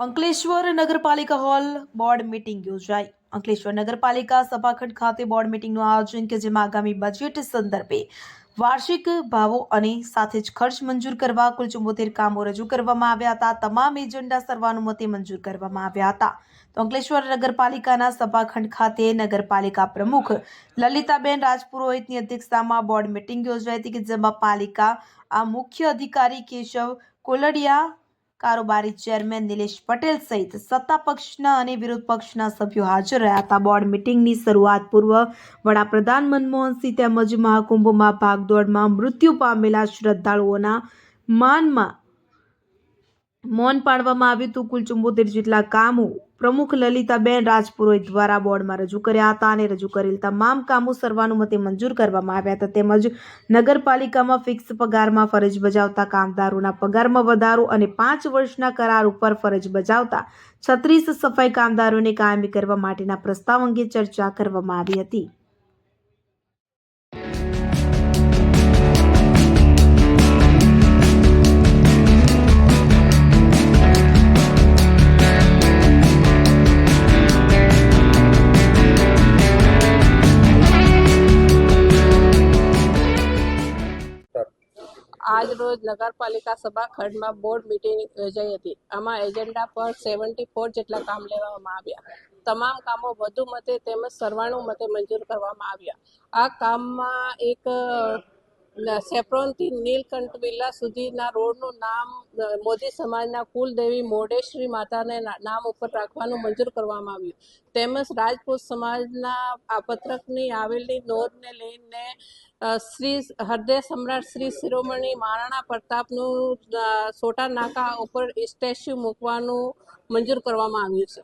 અંકલેશ્વર નગરપાલિકા hall board meeting યોજાઈ. અંકલેશ્વર નગરપાલિકા સભાખંડ ખાતે બોર્ડ મીટિંગનું આયોજન કે જેમાં આગામી બજેટ સંદર્ભે વાર્ષિક ભાવો અને સાથે જ ખર્ચ મંજૂર કરવા કુલ ચુંબોતેર કામો રજૂ કરવામાં આવ્યા હતા. તમામ એજન્ડા સર્વાનુમતે મંજૂર કરવામાં આવ્યા હતા. તો અંકલેશ્વર નગરપાલિકાના સભાખંડ ખાતે નગરપાલિકા પ્રમુખ લલિતાબેન રાજપુરોહિતની અધ્યક્ષતામાં બોર્ડ મીટિંગ યોજાઈ હતી કે જેમાં પાલિકા આ મુખ્ય અધિકારી કેશવ કોલડિયા કારોબારી ચેરમેન નિલેશ પટેલ સહિત સત્તા પક્ષના અને વિરોધ પક્ષના સભ્યો હાજર રહ્યા હતા. બોર્ડ મિટિંગની શરૂઆત પૂર્વ વડાપ્રધાન મનમોહનસિંહ તેમજ મહાકુંભમાં ભાગદોડમાં મૃત્યુ પામેલા શ્રદ્ધાળુઓના માનમાં મૌન પાડવામાં આવ્યું હતું. કુલ ચુંબોતેર જેટલા કામો પ્રમુખ લલિતાબેન રાજપુરોહિત દ્વારા બોર્ડમાં રજૂ કર્યા હતા અને રજૂ કરેલ તમામ કામો સર્વાનુમતે મંજૂર કરવામાં આવ્યા હતા. તેમજ નગરપાલિકામાં ફિક્સ પગારમાં ફરજ બજાવતા કામદારોના પગારમાં વધારો અને પાંચ વર્ષના કરાર ઉપર ફરજ બજાવતા છત્રીસ સફાઈ કામદારોને કાયમી કરવા માટેના પ્રસ્તાવ અંગે ચર્ચા કરવામાં આવી હતી. આજ રોજ નગરપાલિકા સભા ખંડમાં બોર્ડ મિટિંગ યોજાઈ હતી. આમાં એજન્ડા પર સેવન્ટી ફોર જેટલા કામ લેવામાં આવ્યા. તમામ કામો વધુ મતે તેમજ સરવાણુ મતે મંજૂર કરવામાં આવ્યા. આ કામમાં એક સેફ્રોનથી નીલકંઠ વિલા સુધીના રોડનું નામ મોદી સમાજના કુલદેવી મોડેશ્વરી માતાને નામ ઉપર રાખવાનું મંજૂર કરવામાં આવ્યું. તેમજ રાજપૂત સમાજના આ પત્રકની આવેલી નોંધને લઈને શ્રી હૃદય સમ્રાટ શ્રી શિરોમણી મહારાણા પ્રતાપનું સોટા નાકા ઉપર સ્ટેચ્યુ મૂકવાનું મંજૂર કરવામાં આવ્યું છે.